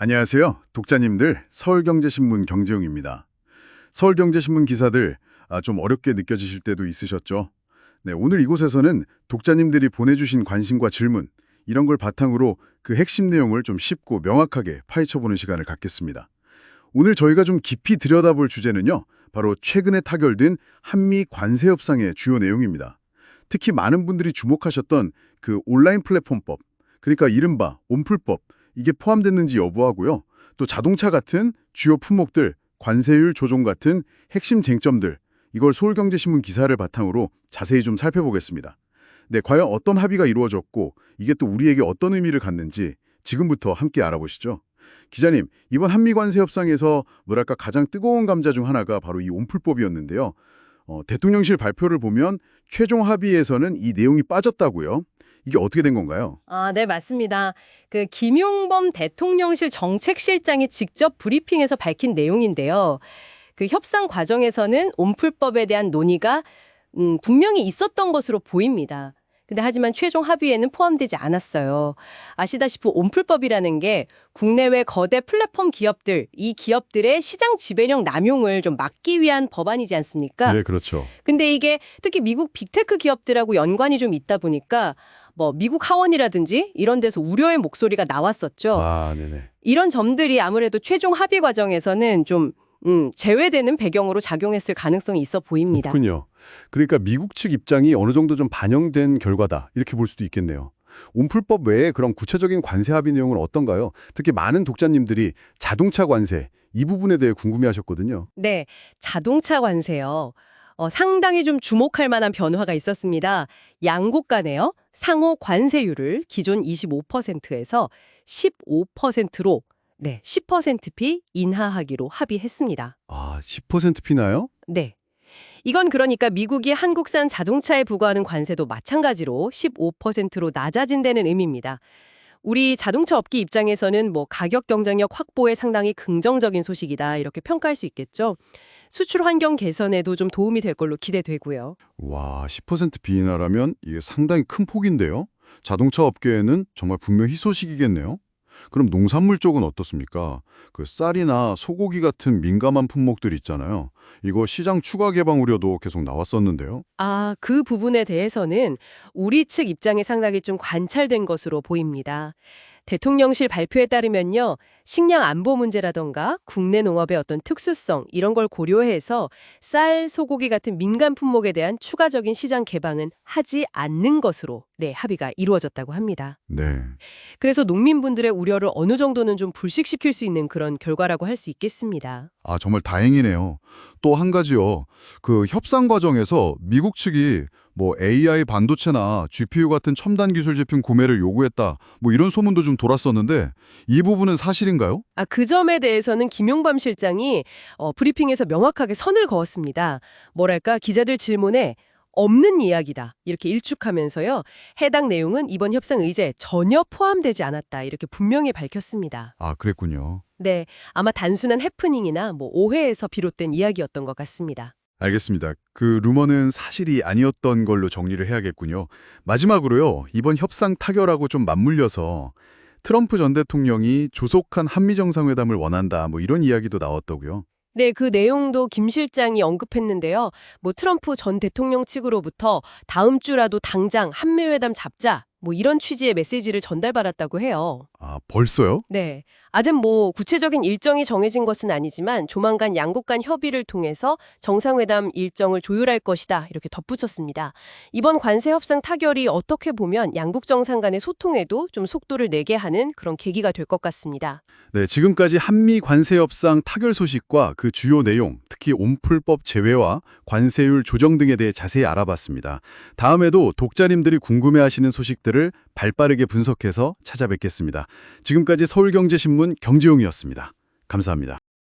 안녕하세요. 독자님들, 서울경제신문 경제용입니다. 서울경제신문 기사들 아, 좀 어렵게 느껴지실 때도 있으셨죠? 네, 오늘 이곳에서는 독자님들이 보내주신 관심과 질문 이런 걸 바탕으로 그 핵심 내용을 좀 쉽고 명확하게 파헤쳐보는 시간을 갖겠습니다. 오늘 저희가 좀 깊이 들여다볼 주제는요. 바로 최근에 타결된 한미 관세 협상의 주요 내용입니다. 특히 많은 분들이 주목하셨던 그 온라인 플랫폼법, 그러니까 이른바 온풀법, 이게 포함됐는지 여부하고요. 또 자동차 같은 주요 품목들, 관세율 조정 같은 핵심 쟁점들, 이걸 서울경제신문 기사를 바탕으로 자세히 좀 살펴보겠습니다. 네, 과연 어떤 합의가 이루어졌고 이게 또 우리에게 어떤 의미를 갖는지 지금부터 함께 알아보시죠. 기자님, 이번 한미 관세 협상에서 뭐랄까 가장 뜨거운 감자 중 하나가 바로 이 온풀법이었는데요. 어, 대통령실 발표를 보면 최종 합의에서는 이 내용이 빠졌다고요. 이게 어떻게 된 건가요? 아, 네, 맞습니다. 그 김용범 대통령실 정책실장이 직접 브리핑에서 밝힌 내용인데요. 그 협상 과정에서는 온풀법에 대한 논의가 음, 분명히 있었던 것으로 보입니다. 근데 하지만 최종 합의에는 포함되지 않았어요. 아시다시피 온풀법이라는 게 국내외 거대 플랫폼 기업들, 이 기업들의 시장 지배력 남용을 좀 막기 위한 법안이지 않습니까? 네, 그렇죠. 근데 이게 특히 미국 빅테크 기업들하고 연관이 좀 있다 보니까 뭐 미국 하원이라든지 이런 데서 우려의 목소리가 나왔었죠. 아, 네네. 이런 점들이 아무래도 최종 합의 과정에서는 좀 음, 제외되는 배경으로 작용했을 가능성이 있어 보입니다. 그렇군요. 그러니까 미국 측 입장이 어느 정도 좀 반영된 결과다 이렇게 볼 수도 있겠네요. 온풀법 외에 그런 구체적인 관세 합의 내용은 어떤가요? 특히 많은 독자님들이 자동차 관세 이 부분에 대해 궁금해하셨거든요. 네, 자동차 관세요. 어, 상당히 좀 주목할 만한 변화가 있었습니다. 양국 간에요. 상호 관세율을 기존 25%에서 15%로 네, 10%피 인하하기로 합의했습니다. 아, 10% 피나요? 네. 이건 그러니까 미국이 한국산 자동차에 부과하는 관세도 마찬가지로 15%로 낮아진다는 의미입니다. 우리 자동차 업계 입장에서는 뭐 가격 경쟁력 확보에 상당히 긍정적인 소식이다 이렇게 평가할 수 있겠죠. 수출 환경 개선에도 좀 도움이 될 걸로 기대되고요. 와, 10% 비인하라면 이게 상당히 큰 폭인데요. 자동차 업계에는 정말 분명 희소식이겠네요. 그럼 농산물 쪽은 어떻습니까? 그 쌀이나 소고기 같은 민감한 품목들 있잖아요. 이거 시장 추가 개방 우려도 계속 나왔었는데요. 아, 그 부분에 대해서는 우리 측 입장에 상당히 좀 관찰된 것으로 보입니다. 대통령실 발표에 따르면요. 식량 안보 문제라던가 국내 농업의 어떤 특수성 이런 걸 고려해서 쌀, 소고기 같은 민간 품목에 대한 추가적인 시장 개방은 하지 않는 것으로 네, 합의가 이루어졌다고 합니다. 네. 그래서 농민분들의 우려를 어느 정도는 좀 불식시킬 수 있는 그런 결과라고 할 수 있겠습니다. 아, 정말 다행이네요. 또 한 가지요. 그 협상 과정에서 미국 측이 뭐 AI 반도체나 GPU 같은 첨단 기술 제품 구매를 요구했다. 뭐 이런 소문도 좀 돌았었는데 이 부분은 사실인가요? 아, 그 점에 대해서는 김용범 실장이 어, 브리핑에서 명확하게 선을 그었습니다. 뭐랄까 기자들 질문에 없는 이야기다 이렇게 일축하면서요. 해당 내용은 이번 협상 의제에 전혀 포함되지 않았다 이렇게 분명히 밝혔습니다. 아, 그랬군요. 네, 아마 단순한 해프닝이나 뭐 오해에서 비롯된 이야기였던 것 같습니다. 알겠습니다. 그 루머는 사실이 아니었던 걸로 정리를 해야겠군요. 마지막으로요. 이번 협상 타결하고 좀 맞물려서 트럼프 전 대통령이 조속한 한미 정상회담을 원한다. 뭐 이런 이야기도 나왔더고요. 네, 그 내용도 김 실장이 언급했는데요. 뭐 트럼프 전 대통령 측으로부터 다음 주라도 당장 한미 회담 잡자. 뭐 이런 취지의 메시지를 전달받았다고 해요. 아, 벌써요? 네. 아직 뭐 구체적인 일정이 정해진 것은 아니지만 조만간 양국 간 협의를 통해서 정상회담 일정을 조율할 것이다. 이렇게 덧붙였습니다. 이번 관세 협상 타결이 어떻게 보면 양국 정상 간의 소통에도 좀 속도를 내게 하는 그런 계기가 될 것 같습니다. 네, 지금까지 한미 관세 협상 타결 소식과 그 주요 내용, 특히 온풀법 제외와 관세율 조정 등에 대해 자세히 알아봤습니다. 다음에도 독자님들이 궁금해하시는 소식들을 발빠르게 분석해서 찾아뵙겠습니다. 지금까지 서울경제신문 경제용이었습니다. 감사합니다.